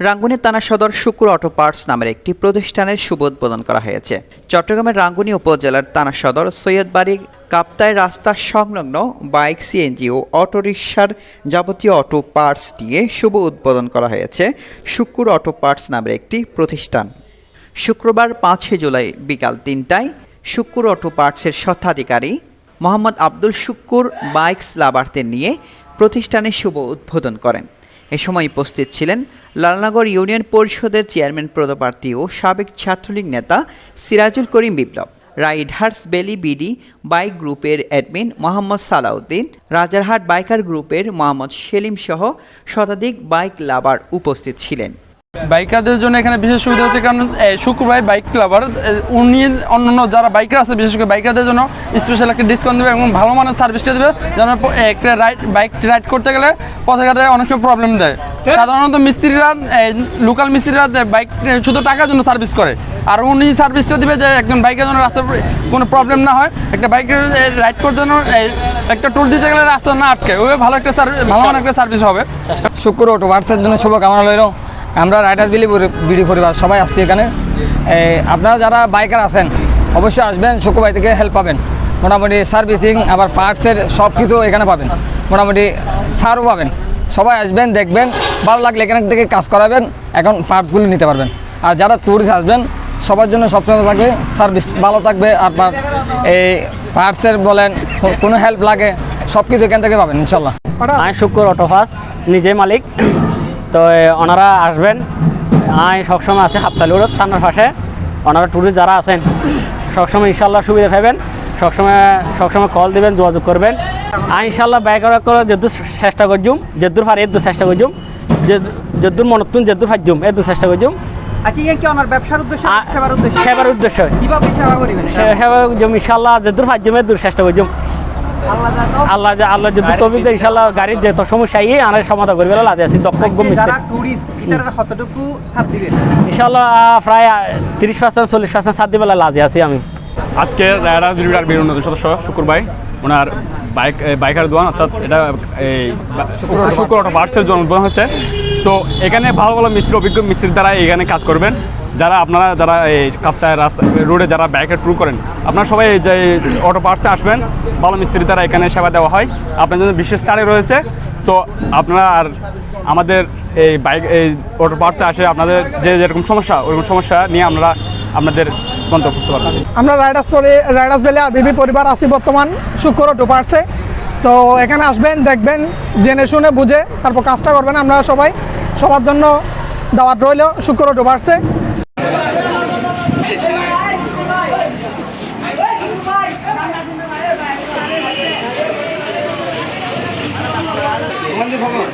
রাঙ্গুনি থানা সদর শুক্র অটো পার্টস নামের একটি প্রতিষ্ঠানের শুভ উদ্বোধন করা হয়েছে। চট্টগ্রামের রাঙ্গুনি উপজেলার থানা সদর সৈয়দবাড়ি কাপ্তায় রাস্তা সংলগ্ন বাইক সিএনজি ও অটোরিকশার যাবতীয় অটো পার্টস দিয়ে শুভ উদ্বোধন করা হয়েছে শুক্র অটো পার্টস নামের একটি প্রতিষ্ঠান। শুক্রবার পাঁচই জুলাই বিকাল তিনটায় শুক্র অটো পার্টসের স্বত্বাধিকারী মোহাম্মদ আব্দুল শুক্কুর বাইকস লাভারদের নিয়ে প্রতিষ্ঠানের শুভ উদ্বোধন করেন। এ সময় উপস্থিত ছিলেন লালনগর ইউনিয়ন পরিষদের চেয়ারম্যান পদপ্রার্থী ও সাবেক ছাত্রলীগ নেতা Sirajul Karim Biplob riders valley BD bike গ্রুপের অ্যাডমিন মোহাম্মদ সালাউদ্দিন, রাজারহাট বাইকার গ্রুপের মোহাম্মদ সেলিম সহ শতাধিক বাইক লাভার উপস্থিত ছিলেন। বাইকারদের জন্য এখানে বিশেষ সুবিধা হচ্ছে কারণ শুক্রবার বাইক ক্লাবার উনি অন্যান্য যারা বাইকার আছে বিশেষ করে বাইকারদের জন্য স্পেশাল একটা ডিসকাউন্ট দেবে এবং ভালো মানের সার্ভিসটা দেবে যেন একটা রাইড বাইক রাইড করতে গেলে পথে ঘাটে অনেক প্রবলেম দেয়। সাধারণত মিস্ত্রিরা লোকাল মিস্ত্রিরা বাইক শুধু টাকার জন্য সার্ভিস করে। আর উনি সার্ভিসটা দিবে যে একজন বাইকের জন্য রাস্তার কোনো প্রবলেম না হয় একটা বাইকের রাইড করতে জন্য একটা ট্যুর দিতে গেলে রাস্তা না আটকে ওই ভালো একটা সার্ভিস ভালো একটা সার্ভিস হবে। শুক্র অটো পার্টসের জন্য শুভকামনা রইল। আমরা রাইডার বিলি বিডি পরিবার সবাই আসছি এখানে। আপনারা যারা বাইকার আছেন, অবশ্যই আসবেন শুক্রবার থেকে হেল্প পাবেন। মোটামুটি সার্ভিসিং, আবার পার্টসের সব কিছু এখানে পাবেন। মোটামুটি সারও পাবেন। সবাই আসবেন, দেখবেন, ভালো লাগলে এখানে থেকে কাজ করাবেন, এখন পার্টসগুলো নিতে পারবেন। আর যারা ট্যুরিস্ট আসবেন, সবার জন্য সবসময় থাকবে, সার্ভিস ভালো থাকবে, আপনার এই পার্টসের বলেন, কোনো হেল্প লাগে সব কিছু এখান থেকে পাবেন ইনশাল্লাহ শুক্র অটোফাস নিজে মালিক। তো ওনারা আসবেন। আমি সবসময় আছে হাপ্তালি রোড থানার পাশে ওনারা ট্যুরিস্ট যারা আছেন সবসময় ইনশাল্লাহ সুবিধা পাবেন। সবসময় সবসময় কল দিবেন যোগাযোগ করবেন। আমি ইনশাল্লাহ ব্যয় করার করে যেদূর চেষ্টা করছুম যেদূর পারি এদূর চেষ্টা করছুম যেদূর মনতুন যেদূর ফাইজুম এদুর চেষ্টা করছুম আচ্ছা ইয়ে কি ব্যবসার উদ্দেশ্য সেবার উদ্দেশ্য? সেবার উদ্দেশ্য। কীভাবে সেবা করিবেন? সেবা করছুম ইনশাল্লাহ যেদূর ফাইজুম এদুর চেষ্টা করছুম আল্লাহ আল্লাহ আল্লাহ যদি তবিদ ইনশাল্লাহ গাড়ির যে সমস্যা ইয়ে আনার সমাধান করবে লাজে আছি দক্ষ মিস্ত্রি যারা টুরিস্ট এটার কতটুকু ছাড় দিবেন ইনশাল্লাহ প্রায় তিরিশ পার্সেন্ট চল্লিশ পার্সেন্ট সাত দিবেলা লাজে আছি আমি আজকে রায়রা বিরাট বীর নতুন সদস্য শুক্রবার ওনার বাইক বাইকার দোকান অর্থাৎ এটা এই শুক্র অটো পার্টসের জন্য উদ্বোধন হচ্ছে সো এখানে ভালো ভালো মিস্ত্রি, অভিজ্ঞ মিস্ত্রির দ্বারা এখানে কাজ করবেন। যারা আপনারা যারা এই কাপ্তায় রাস্তা, রোডে যারা বাইকের ট্যুর করেন, আপনারা সবাই যে অটো পার্টসে আসবেন। ভালো মিস্ত্রির দ্বারা এখানে সেবা দেওয়া হয়। আপনার জন্য বিশেষ স্টারে রয়েছে। সো আপনারা আর আমাদের এই বাইক, এই অটো পার্টসে আসে আপনাদের যে যেরকম সমস্যা, ওরকম সমস্যা নিয়ে আমরা আপনাদের পারবেন আমরা রাইডার্স পরে রাইডার্স বেলে আর বিবি পরিবার আছি বর্তমান শুক্র ডুপার্সে তো এখানে আসবেন, দেখবেন, জেনে শুনে বুঝে তারপর কাজটা করবেন আমরা সবাই। সবার জন্য দাওয়াত রইল, শুক্র বন্ধু খবর।